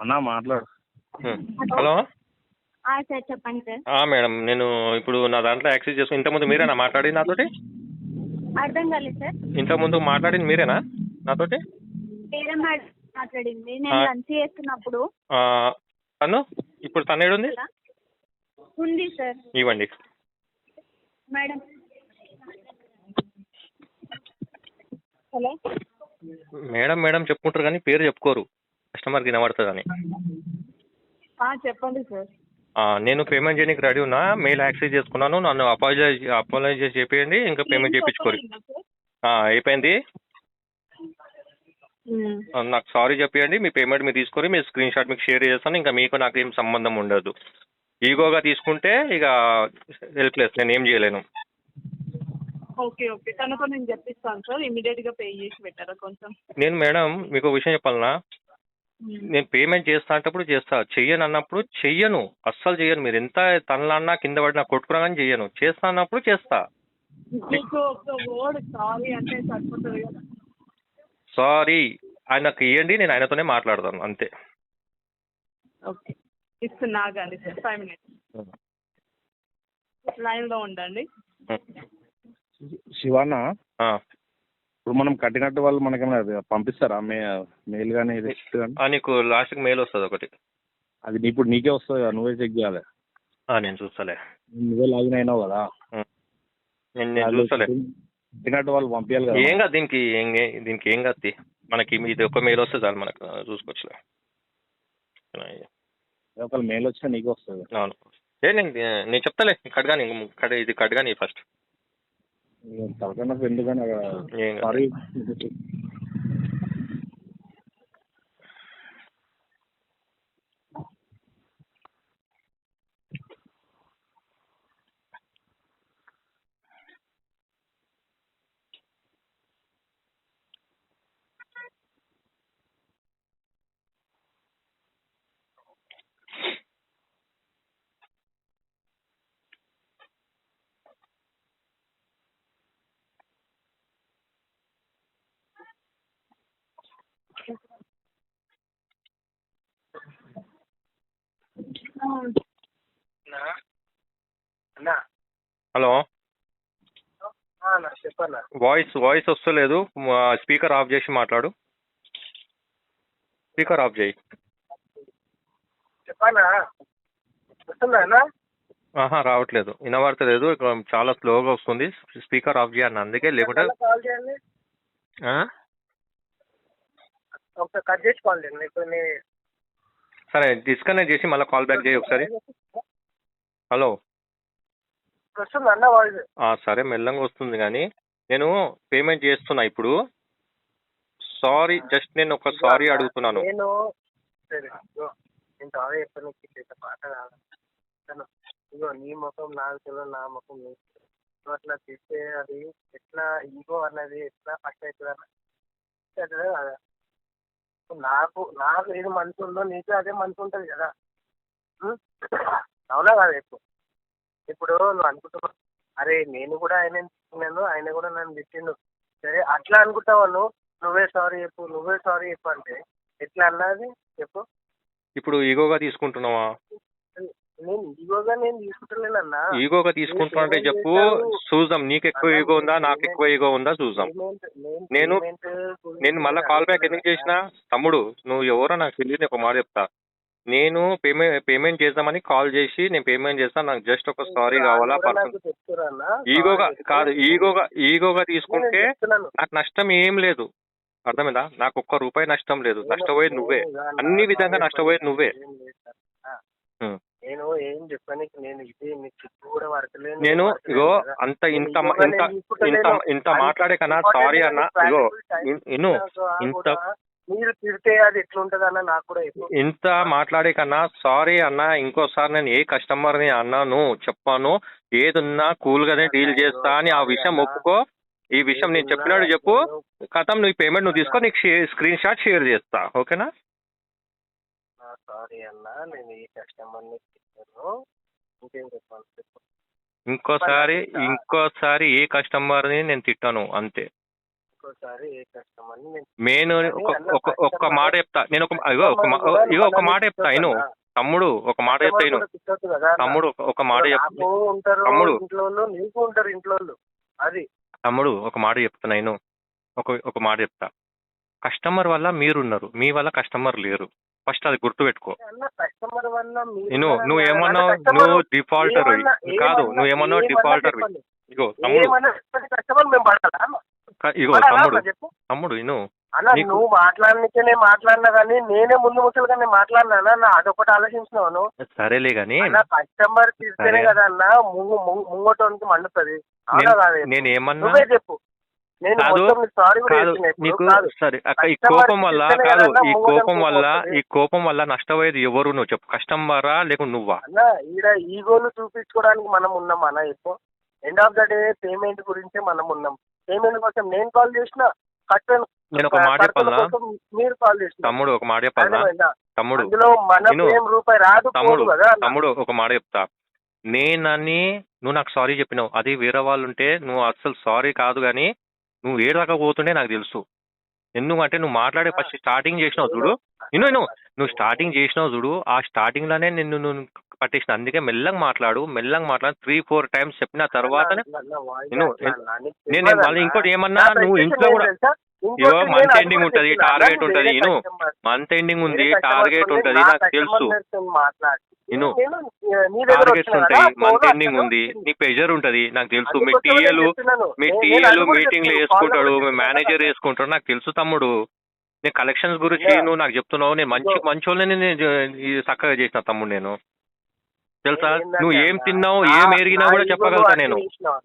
అన్నా మాట్లాడు. హలో. ఆ, సార్ చెప్పండి సార్. ఆ, మేడం నేను ఇప్పుడు నా దాంట్లో యాక్సెస్ చేసుకుని ఇంతకుముందు మీరేనా మాట్లాడింది నాతోటి? అర్థం కాలేదు సార్. ఇంతకుముందు మాట్లాడింది మీరేనా నాతోటి? వేరే మేడం మాట్లాడింది. నేను. లంచ్ చేస్తున్నప్పుడు. ఆ, తను? ఇప్పుడు తను ఏడుంది? ఉంది సార్. ఇవ్వండి. మేడం. హలో. మేడం మేడం చెప్పుకుంటారు కానీ పేరు చెప్పుకోరు. కస్టమర్కి వినబడుతుందని. చెప్పండి సార్. ఆ, నేను పేమెంట్ చేయడానికి రెడీ ఉన్నా మెయిల్ యాక్సెస్ చేసుకున్నాను నన్ను అపాలజైజ్ అపాలజైజ్ చెప్పేయండి ఇంకా పేమెంట్ చేయించుకోరు ఆ, అయిపోయింది. నాకు సారీ చెప్పేయండి మీ పేమెంట్ మీరు తీసుకొని మీ స్క్రీన్ షాట్ మీకు షేర్ చేస్తాను ఇంకా మీకు నాకు ఏం సంబంధం ఉండదు. ఈగోగా తీసుకుంటే ఇక హెల్ప్లెస్ నేను ఏం చేయలేను. Okay okay. తనతో నేను చెప్పిస్తాను సార్ ఇమీడియట్గా పే చేసి పెట్టారా కొంచెం? నేను మేడం మీకు విషయం చెప్పాలనా నేను పేమెంట్ చేస్తా అంటప్పుడు చేస్తా. చెయ్యను అన్నప్పుడు చెయ్యను. అస్సలు చెయ్యను. మీరు ఎంత తనలన్నా కింద పడినా కొట్టుకున్నా కానీ చెయ్యను. చేస్తా అన్నప్పుడు చేస్తా. మీకు ఒక వర్డ్ సారీ అంటే సరిపోతుంది కదా. సారీ. ఆయనకు ఇవ్వండి నేను ఆయనతోనే మాట్లాడతాను. అంతే. ఓకే. ఇస్తున్నా కానీ సార్. Five minutes. లైన్లో ఉండండి. శివన్న ఆ. ఇప్పుడు మనం కట్టినట్టు వాళ్ళు మనకేమైనా పంపిస్తారా? మే మెయిల్ కానీ రిసిప్ట్ కానీ నీకు లాస్ట్కి మెయిల్ వస్తుంది ఒకటి. అది నీ- ఇప్పుడు నీకే వస్తుంది కదా? నువ్వే చెక్ చేయాలి. ఆ, నేను చూస్తలే. నువ్వే లాగిన్ అయినావు కదా? నేను నేను వాళ్ళు చూస్తలే. కట్టినట్టు వాళ్ళు పంపించాలి కదా? ఏం కాదు దీనికి ఏం ఏ- దీనికి ఏం కాదు మనకి ఇది ఒక మెయిల్ వస్తే చాలు మనకు ఆ, చూసుకోవచ్చులే ఒకవేళ మెయిల్ వచ్చినా నీకే వస్తుంది అవును. ఏ నేను నేను చెప్తాలే కట్ కానీ కట్ ఇది కట్ కానీ ఫస్ట్. తలకన్నా ఎందుకని ఏం కాదు సారీ హలో. చెప్పన్నా వాయిస్ వాయిస్ వస్తలేదు. స్పీకర్ ఆఫ్ చేసి మాట్లాడు. స్పీకర్ ఆఫ్ చేయి. ఆహా రావట్లేదు. వినబడతలేదు. ఇక చాలా స్లోగా వస్తుంది. స్పీకర్ ఆఫ్ చేయను అందుకే లేకుంటే చేయండి. కట్ చేసి కాల్ చేయండి. సరే డిస్కనెక్ట్ చేసి మళ్ళీ కాల్ బ్యాక్ చేయి ఒకసారి. హలో. వస్తుంది అన్న వాయిస్. సరే మెల్లంగా వస్తుంది కానీ నేను పేమెంట్ చేస్తున్నా ఇప్పుడు. సారీ జస్ట్ నేను ఒక సారీ అడుగుతున్నాను. నేను సరే ఇగో, నేను సారీ చెప్పను చేసే పాట కాదు. ఇగో నీ ముఖం నాకు తెలియదు నా ముఖం నీకు తెలియదు. నువ్వు అట్లా చేస్తే అది ఎట్లా ఈగో అన్నది ఎట్లా ఫస్ట్ అవుతుంది అన్న. కదా. ఇప్పుడు నాకు నాకు ఏది మనసు ఉందో నీకు అదే మనసు ఉంటుంది కదా. ఉం? అవునా కదా ఇప్పుడు? ఇప్పుడు నువ్వు అనుకుంటున్నావు. అరే నేను కూడా ఆయన తిట్టినాను ఆయన కూడా నన్ను తిట్టిండు. సరే అట్లా అనుకుంటావా నువ్వు నువ్వే సారీ చెప్పు నువ్వే సారీ చెప్పు అంటే ఎట్లా అన్నది చెప్పు. ఇప్పుడు ఈగోగా తీసుకుంటున్నావా? నేను ఈగోగా నేను తీసుకుంటలేనన్నా ఈగోగా తీసుకుంటున్నా అంటే చెప్పు చూద్దాం నీకు ఎక్కువ ఈగో ఉందా నాకు ఎక్కువ ఈగో ఉందా చూద్దాం. నేను- నేను మళ్ళీ కాల్ బ్యాక్ ఎందుకు చేసిన? తమ్ముడు నువ్వు ఎవరో నాకు తెలియదు ఒక మాట చెప్తా. నేను పేమెంట్ పేమెంట్ చేద్దామని కాల్ చేసి నేను పేమెంట్ చేస్తాను నాకు జస్ట్ ఒక సారీ కావాలా పర్సన్ ఈగోగా కాదు ఈగోగా ఈగోగా తీసుకుంటే నాకు నష్టం ఏం లేదు. అర్థమైందా? నాకు ఒక్క రూపాయి నష్టం లేదు. నష్టపోయేది నువ్వే. అన్ని విధంగా నష్టపోయేది నువ్వే. నేను ఏం చెప్పానికి నేను ఇది కూడా ఇగో అంత ఇంత ఇంత ఇంత ఇంత మాట్లాడే కన్నా సారీ అన్న ఇగో ఇను ఇంత మీరు తిడితే అది ఎట్లుంటది అన్న నాకు కూడా. ఇంత మాట్లాడే కన్నా సారీ అన్న ఇంకోసారి నేను ఏ కస్టమర్ని అన్నాను చెప్పాను ఏదున్నా కూల్ గానే డీల్ చేస్తా అని ఆ విషయం ఒప్పుకో. ఈ విషయం నేను చెప్పినాడు చెప్పు. కథం నువ్వు పేమెంట్ నువ్వు తీసుకో నీకు స్క్రీన్ షాట్ షేర్ చేస్తా. ఓకేనా? సారీ అన్న నేను ఈ కస్టమర్ని తిట్టాను. ఇంకేం చెప్పాలి చెప్పు. ఇంకోసారి ఇంకోసారి ఏ కస్టమర్ని నేను తిట్టాను అంతే. ఇంకోసారి నేను మెయిన్ ఒక ఒక్క మాట చెప్తా నేను ఒక ఇగో ఒక మా- ఇగో ఒక మాట చెప్తా కదా. తమ్ముడు ఒక మాట చెప్తా Customer ఇను కూడా తిట్టొద్దు కదా అన్న. తమ్ముడు ఒక- ఒక మాట చెప్ నాకు ఉంటారు తమ్ముడు. ఇంట్లో వాళ్ళు, నీకు ఉంటారు ఇంట్లో వాళ్ళు. అది తమ్ముడు ఒక మాట చెప్తున్నా నేను ఒక ఒక మాట చెప్తా కస్టమర్ వల్ల మీరున్నారు మీ వల్ల కస్టమర్ లేరు ఫస్ట్ అది గుర్తుపెట్టుకో అన్న కస్టమర్ వల్ల మీరు నేను నువ్వు అన్న customer నువ్వు డిఫాల్టర్ ఏమన్నా- కాదు ఏమన్నా- నువ్వు ఏమన్నావు ఏమన్నా డిఫాల్టర్ చెప్పండి. ఇగో తమ్ముడు ఏమన్నా చెప్పండి, కస్టమర్ మేము పడాలా అన్న? ఇగో తమ్ముడు తమ్ముడు ఇను. అన్న నువ్వు మాట్లాడనికే నేను మాట్లాడినా కానీ నేనే ముందు ముసలుగా నేను మాట్లాడినా అన్న అదొకటి ఆలోచించినావు నువ్వు. సరేలే గాని. అన్న కస్టమర్ తీస్తేనే. కదా అన్న ముంగు ముంగటోనికి మండుతుంది. నేను- ఏమన్నా నువ్వే చెప్పు. సారీ. నీకు ఈ కోపం వల్ల కాదు ఈ కోపం వల్ల. ఈ కోపం వల్ల నష్టపోయేది ఎవరు నువ్వు చెప్పు. కస్టమరా లేక నువ్వా? అన్న ఈడ ఈగోలు చూపించుకోవడానికి మనం ఉన్నాం అన్న ఇప్పుడు end of the day payment గురించే మనం ఉన్నాం. పేమెంట్ కోసం నేను కాల్ చేసిన కట్టను. నేను ఒక మాట చెప్పాలా? మీరు కాల్ చేసిన. తమ్ముడు ఒక మాట చెప్పాలా? తమ్ముడు అందులో మనకు విను. ఏం రూపాయి రాదు తమ్ముడు. తమ్ముడు ఒక మాట చెప్తా. నేనని నువ్వు నాకు సారీ చెప్పినావు. అదే వేరే వాళ్ళు ఉంటే నువ్వు అసలు సారీ కాదు కానీ నువ్వు ఏ దాకా పోతుండే నాకు తెలుసు. ఎందుకంటే నువ్వు మాట్లాడే ఫస్ట్ స్టార్టింగ్ చేసినావు చూడు. నేను నువ్వు స్టార్టింగ్ చేసినావు చూడు. ఆ స్టార్టింగ్లోనే నిన్ను నువ్వు పట్టేసిన అందుకే మెల్లగా మాట్లాడు మెల్లగా మాట్లాడు త్రీ ఫోర్ టైమ్స్ చెప్పిన వాయిదా నేను- నేను మళ్ళీ? ఇంకోటి ఏమన్నా నువ్వు ఇంట్లో కూడా ఇగో నేను మంత్ ఎండింగ్ ఉంటది. టార్గెట్ ఉంటది customer- మంత్ ఎండింగ్ ఉంది టార్గెట్ ఉంటది నాకు తెలుసు నేను టార్గెట్స్ ఉంటాయి మంత్ ఎండింగ్ ఉంది. నీ ప్రెషర్ ఉంటది నాకు తెలుసు మీ నేను టీఏలు చెప్తున్నాను. మీ నేను- నేను టీఏలు కూడా మీటింగ్లు. వేసుకుంటాడు మీ మేనేజర్. వేసుకుంటాడు నాకు తెలుసు తమ్ముడు నేను కలెక్షన్స్ గురించి. నువ్వు నాకు చెప్తున్నావు నేను మంచి. మంచి వాళ్ళని నేను చక్కగా చేసిన తమ్ముడు నేను తెలుసా? నువ్వు ఏం తిన్నావు ఏం ఎరిగినా కూడా చెప్పగలుగుతా నేను.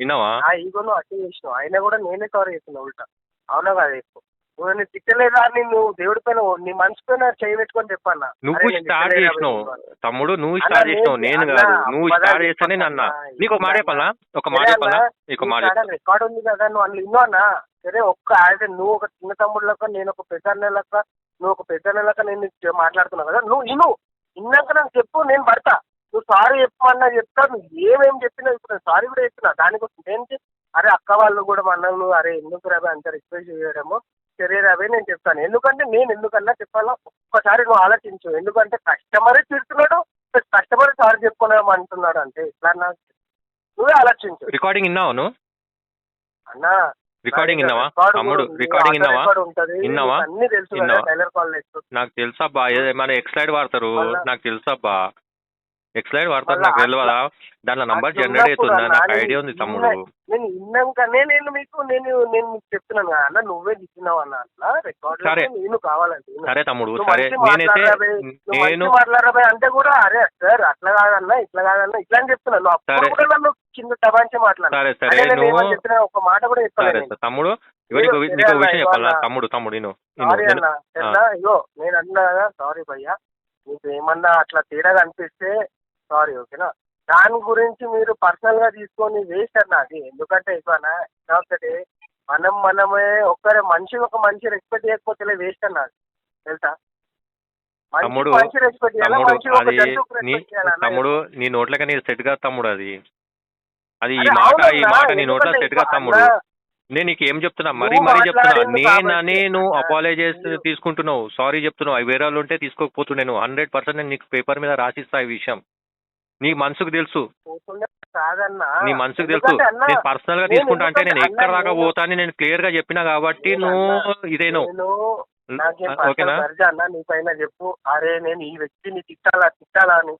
విన్నావా? ఈగోను అట్టే చేసినావు. అయినా కూడా నేనే సారీ చేస్తున్నా ఉల్టా. అవునా కాదు చెప్పు? నువ్వు నేను తిట్టలేదా అని నువ్వు దేవుడి పైన నీ మనసు పైన చేయి పెట్టుకొని చెప్పన్నా. నువ్వు స్టార్ట్ చేసినావు? తమ్ముడు నువ్వు స్టార్ట్ చేసినావు. నేను- కాదు నువ్వు స్టార్ట్ చేస్తే నేను అన్నా. నీకు ఒక మాట చెప్పాలా? ఒక మాట చెప్పాలా? నీకు మాట రికార్డ్ ఉంది కదా నువ్వు అందులో ఇన్నో అన్న? సరే ఒక్క అంటే నువ్వు ఒక చిన్న తమ్ముడు లెక్క నేను ఒక పెద్ద లెక్క నువ్వు ఒక పెద్ద లెక్క నేను మాట్లాడుతున్నావు కదా నువ్వు ఇను ఇన్నాక నాకు చెప్పు నేను పడతా. నువ్వు సారీ చెప్పమన్నా చెప్తా నువ్వు ఏమేమి చెప్పినా ఇప్పుడు నేను సారీ కూడా చెప్పినా. దానికోసం ఏంటి అరే అక్క వాళ్ళు కూడా మా అన్నలు అరే ఎందుకు రాబే అంత రిక్వెస్ట్ చేయడము? సరే రాబే నేను చెప్తాను. ఎందుకంటే నేను ఎందుకన్నా చెప్పాలా? ఒక్కసారి నువ్వు ఆలోచించు. ఎందుకంటే కస్టమరే తిడుతున్నాడు. కస్టమర్ సారీ చెప్పుకున్నాం అంటున్నాడు అంటే ఇట్లా నువ్వే ఆలోచించు. రికార్డింగ్ విన్నావా నువ్వు? అన్నా రికార్డింగ్ రికార్డు తమ్ముడు రికార్డింగ్ ఉంటది, విన్నావా? నీకు అన్ని తెలుసు కదా విన్నావా? టైలర్ కాల్ చేస్తూ నాకు తెలుసా బా మన ఎక్స్లైడ్ వాడతారు. నాకు తెలుసా బా ఎక్స్లైడ్ వాడతారు నాకు తెలియదా దాంట్లో నంబర్ జనరేట్ అవుతుందా నాకు ఐడియా ఉంది తమ్ముడు. నేను ఇన్నాకనే నేను మీకు? నేను నేను మీకు చెప్తున్నాను అన్న. నువ్వే ఇచ్చినావు అన్న అట్లా. రికార్డు సరే. నేను కావాలంటే. విను. సరే తమ్ముడు సరే. నేనైతే నేను మంచి మాట్లాడరాబే అంటే కూడా అరే సార్ అట్లా కాదన్నా ఇట్లా కాదన్నా ఇట్లా అని చెప్తున్నాను. అప్పుడు. కూడా నన్ను కింద టబాంచి మాట్లాడు. సరే నేను చెప్పినా ఒక మాట కూడా సరే తమ్ముడు నీకు నీకు విషయం చెప్పాలా? తమ్ముడు తమ్ముడు నేను నేను అన్న సారీ భయ్యా. మీకు ఏమన్నా అట్లా తేడాగా అనిపిస్తే సారీ ఓకేనా దాని గురించి మీరు పర్సనల్గా తీసుకొని వేస్ట్ అన్న అది ఎందుకంటే ఇవ్వనా? ఒకటి మనం మనమే ఒక్కరే మనిషి ఒక మనిషి రెస్పెక్ట్ చేయకపోతే వేస్ట్ అన్న అది. తెలుసా? తమ్ముడు తమ్ముడు అది నీ? తమ్ముడు నీ నోట్లకి నీ సెట్ కాదు తమ్ముడు అది. అది ఈ మాట ఈ మాట నీ నోట్ల సెట్ ఇప్పుడు తమ్ముడు. నేను నీకు ఏం చెప్తున్నా? మరీ మరీ చెప్తున్నా. నేనని నువ్వు అపాలజైజ్ తీసుకుంటున్నావు. సారీ చెప్తున్నావు. అవి వేరే వాళ్ళు ఉంటే తీసుకోకపోతుండే నువ్వు హండ్రెడ్ పర్సెంట్ నేను నీకు పేపర్ మీద రాసిస్తా ఈ విషయం. నీ మనసుకు తెలుసు. నీ మనసుకు తెలుసు. నేను పర్సనల్గా తీసుకుంటా అంటే నేను ఎక్కడ దాకా పోతా అని నేను క్లియర్గా చెప్పినా కాబట్టి నువ్వు ఇదేను. ఓకేనా? పర్సనల్ సర్జా అన్న నీ పైన చెప్పు. అరే నేను ఈ వ్యక్తిని తిట్టాలా తిట్టాలా అని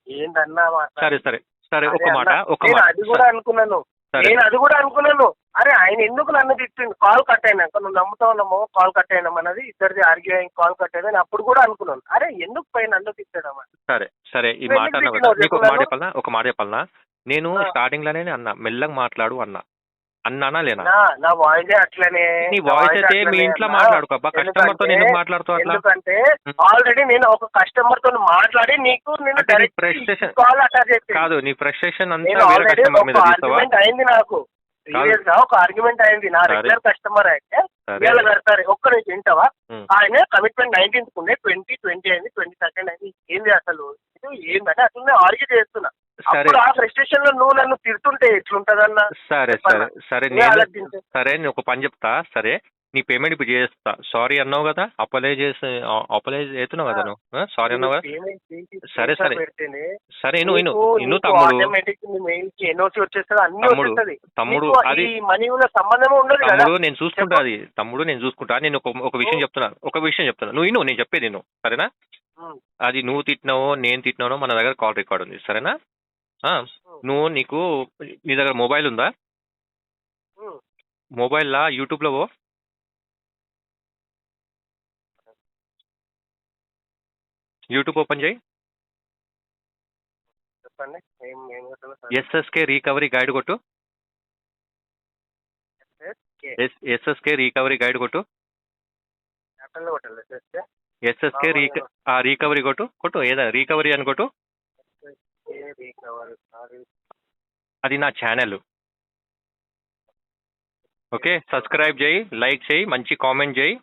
మాట్లాడు. సరే సరే. సరే ఒక మాట ఒక మాట. అది కూడా అనుకున్నాను. నేను అది కూడా అనుకున్నాను. అరే ఆయన ఎందుకు నన్ను తిట్టిండు? కాల్ కట్ అయినాక నువ్వు నమ్ముతా ఉన్నామో కాల్ కట్ అయినాం అన్నది ఇద్దరిది ఆర్గ్యూ అయ్యి కాల్ కట్ అయిందని అప్పుడు కూడా అనుకున్నాను. అరే ఎందుకు పైన నన్ను తిట్టడం సరే. సరే ఈ మాట తిట్టినావు కదా. నీకు ఒక మాట చెప్పు చెప్పాలనా? ఒక మాట చెప్పాలనా? నేను. స్టార్టింగ్లోనే అన్నా మెల్లగా మాట్లాడు అన్నా. అన్నానా లేనా? నా వాయిస్ అట్లనే నీ వాయిస్ అయితే మీ ఇంట్లో అన్నా. మాట్లాడుకో అబ్బా. కస్టమర్తో ఎందుకు మాట్లాడుతావు అట్లా? ఎందుకంటే. ఆల్రెడీ నేను ఒక కస్టమర్తో మాట్లాడి నీకు నేను డైరెక్ట్ frustration- కాల్ కాదు నీ ఫ్రస్ట్రేషన్ నేను అంతా వేరే కస్టమర్ మీద తీస్తావా? అయింది నాకు. సీరియస్గా ఒక ఆర్గ్యుమెంట్ అయింది. నా. రెగ్యులర్ కస్టమర్ అయితే ఇవాళ కడతారు ఒక్క నుంచి వింటావా. ఆయన కమిట్మెంట్ నైన్టీన్త్ ఉండే ట్వంటీ ట్వంటీ అయింది ట్వంటీ సెకండ్ అయింది. ఏంది అసలు ఏంటంటే అసలు ఆర్గ్యూ చేస్తున్నా. సరే. అప్పుడు ఆ ఫ్రస్ట్రేషన్లో నువ్వు నన్ను తిడుతుంటే ఎట్లుంటదన్న? సరే సరే నువ్వే నేను. సరే నేను ఒక పని చెప్తా సరే నీ పేమెంట్ ఇప్పుడు చేస్తా. సారీ అన్నావు కదా అపలైజ్ చేసి అపలైజ్ అవుతున్నావు కదా నువ్వు? సారీ అన్నావు కదా? సరే, సరే. సరే ఇను ఇను నీకు తమ్ముడు. తమ్ముడు, తమ్ముడు అది తమ్ముడు నేను చూసుకుంటా అది. తమ్ముడు నేను చూసుకుంటా. నేను ఒక విషయం చెప్తున్నా ఒక విషయం చెప్తున్నా. నువ్వు ఇను నేను చెప్పేది నేను సరేనా? అది నువ్వు తిట్టినావో నేను తిట్టినానో మన దగ్గర కాల్ రికార్డ్ ఉంది. సరేనా? నువ్వు నీకు నీ దగ్గర మొబైల్ ఉందా. మొబైల్లా? యూట్యూబ్లో పో. యూట్యూబ్ ఓపెన్ చేయి. చెప్పండి? ఎస్ఎస్కే రికవరీ గైడ్ కొట్టు. ఎస్ఎస్కే. రికవరీ గైడ్ కొట్టు. ఎస్ఎస్కే రీక ఆ రికవరీ కొట్టు కొట్టు ఏదా రికవరీ అని కొట్టు. అది నా ఛానల్. ఓకే సబ్స్క్రైబ్ చేయి లైక్ చేయి మంచి కామెంట్ చేయి.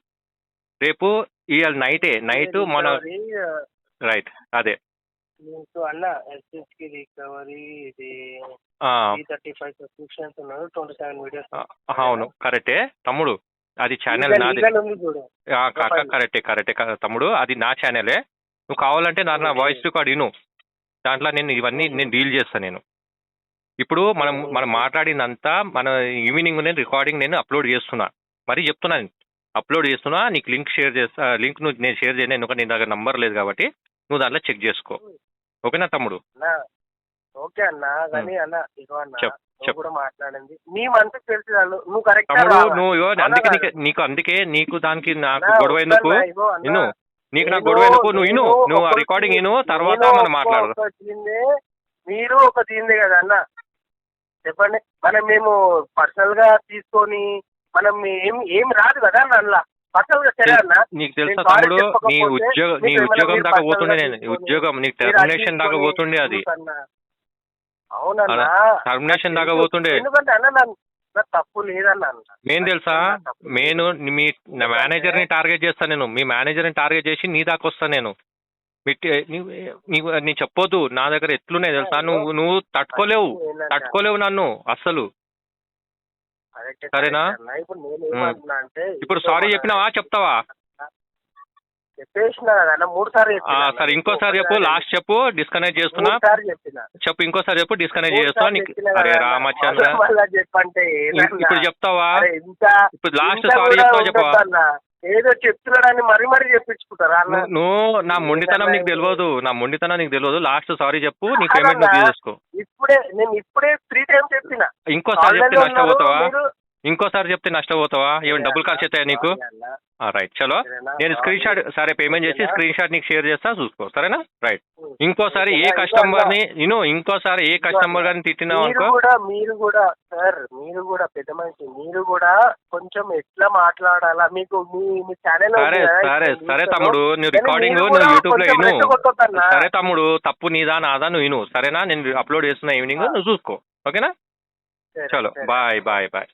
రేపు ఇవాళ నైటే నైట్ మన రైట్ అదే. మీకు అన్న ఎస్ఎస్కి రికవరీ ఇది ఆ, త్రీ థర్టీ ఫైవ్ సబ్స్క్రిప్షన్స్ ఉన్నారు ట్వంటీ సెవెన్ వీడియోస్ అవును కరెక్టే. తమ్ముడు అది ఛానల్ నాది. కరెక్టే కరెక్టే తమ్ముడు అది నా ఛానలే నువ్వు కావాలంటే నా నా వాయిస్ రికార్డ్ విను దాంట్లో నేను ఇవన్నీ నేను డీల్ చేస్తాను నేను. ఇప్పుడు మనం మనం మాట్లాడిందంతా మన ఈవినింగ్ నేను రికార్డింగ్ నేను అప్లోడ్ చేస్తున్నా. మరి చెప్తున్నాను అప్లోడ్ చేస్తున్నా నీకు లింక్ షేర్ చేస్తా లింక్ నువ్వు నేను షేర్ చేయను ఎందుకంటే నీ దగ్గర నంబర్ లేదు కాబట్టి నువ్వు దాంట్లో చెక్ చేసుకో. ఓకేనా తమ్ముడు? ఓకే అన్న కానీ అన్న ఇగో అన్న చెప్, నువ్వు చెప్. కూడా మాట్లాడింది. నీ మనసుకు తెలిసి వాళ్ళు నువ్వు కరెక్ట్ తమ్ముడు నువ్వు ఇగో అందుకే నీకు నీకు అందుకే నీకు దానికి నాకు గొడవ ఎందుకు? విను నీకు నాకు గొడవ ఎందుకు? నువ్వు విను నువ్వు ఆ రికార్డింగ్ విను తర్వాత మనం మాట్లాడదాం. మీరు ఒక దీందే కదా అన్న. చెప్పండి మనం మేము పర్సనల్గా తీసుకొని మనం ఏం ఏం రాదు కదా అన్న అందులో. పర్సనల్గా సరే అన్న. నీకు తెలుసా తమ్ముడు? నీ ఉద్యోగం నీ ఉద్యోగం దాకా పోతుండే నేను. ఉద్యోగం నీ మీరు టెర్మినేషన్ దాకా పోతుండే అది? అవునన్నా. టర్మినేషన్ దాకా పోతుండే. ఎందుకంటే అన్న నా నా తప్పు లేదన్నా మెయిన్ తెలుసా? మెయిన్ మీ నా మేనేజర్ని టార్గెట్ చేస్తాను నేను. మీ మేనేజర్ని టార్గెట్ చేసి నీ దాకా వస్తాను నేను. మీ నీవు నేను చెప్పొద్దు. నా దగ్గర ఎట్లున్నాయి తెలుసా? నువ్వు నువ్వు తట్టుకోలేవు. తట్టుకోలేవు నన్ను అస్సలు. సరేనా? నేను ఇప్పుడు సారీ చెప్పినావా? చెప్తావా? చెప్పేసిన కదా అన్న మూడు సార్లు ఆ, చెప్పిన సరే ఇంకోసారి చెప్పు లాస్ట్ చెప్పు డిస్కనెక్ట్ చేస్తున్నా. మూడు సార్లు చెప్పిన. చెప్పు ఇంకోసారి చెప్పు డిస్కనెక్ట్ మూడు చేస్తా. సార్లు నీకు చెప్పిన అరే కదా. రామచంద్ర. మళ్ళా మళ్ళా చెప్పంటే ఏదన్నా? ఇప్పుడు చెప్తావా? అరే ఇంత ఇప్పుడు లాస్ట్ ఇంత సారీ కూడా చెప్తావా చెప్పవా ఉండొద్దన్న. ఏదో చెప్తున్నాడని మరీ మరీ చెప్పించుకుంటారా నువ్వు- నువ్వు నా మొండితనం నీకు తెలియదు. నా మొండితనం నీకు తెలియదు. లాస్ట్ సారీ చెప్పు నీ పేమెంట్ నువ్వు. తీసేసుకో. ఇప్పుడే నేను ఇప్పుడే త్రీ టైమ్స్ చెప్పిన. ఇంకోసారి చెప్తే నష్టపోతావా? ఇంకోసారి చెప్తే నష్టపోతావా? ఏమైనా డబ్బులు ఖర్చు అవుతాయా నీకు. రైట్ చలో? నేను స్క్రీన్ షాట్ సరే పేమెంట్ చేసి? స్క్రీన్ షాట్ నీకు షేర్ చేస్తా చూసుకో. సరేనా? రైట్. ఇంకోసారి ఏ? కస్టమర్ని నేను ఇంకోసారి ఏ కస్టమర్ గారిని తిట్టినావు అనుకో. కూడా మీరు కూడా సార్ మీరు కూడా పెద్ద మనిషి మీరు కూడా కొంచెం ఎట్లా మాట్లాడాలా? మీకు మీ మీ ఛానల్ సరే సరే సరే తమ్ముడు నువ్వు రికార్డింగ్ నువ్వు యూట్యూబ్లో విను. సరే తమ్ముడు తప్పు నీదా నాదా నువ్వు విను. సరేనా? నేను అప్లోడ్ చేస్తున్నా ఈవినింగ్ నువ్వు చూసుకో. ఓకేనా? చలో బాయ్ బాయ్ బాయ్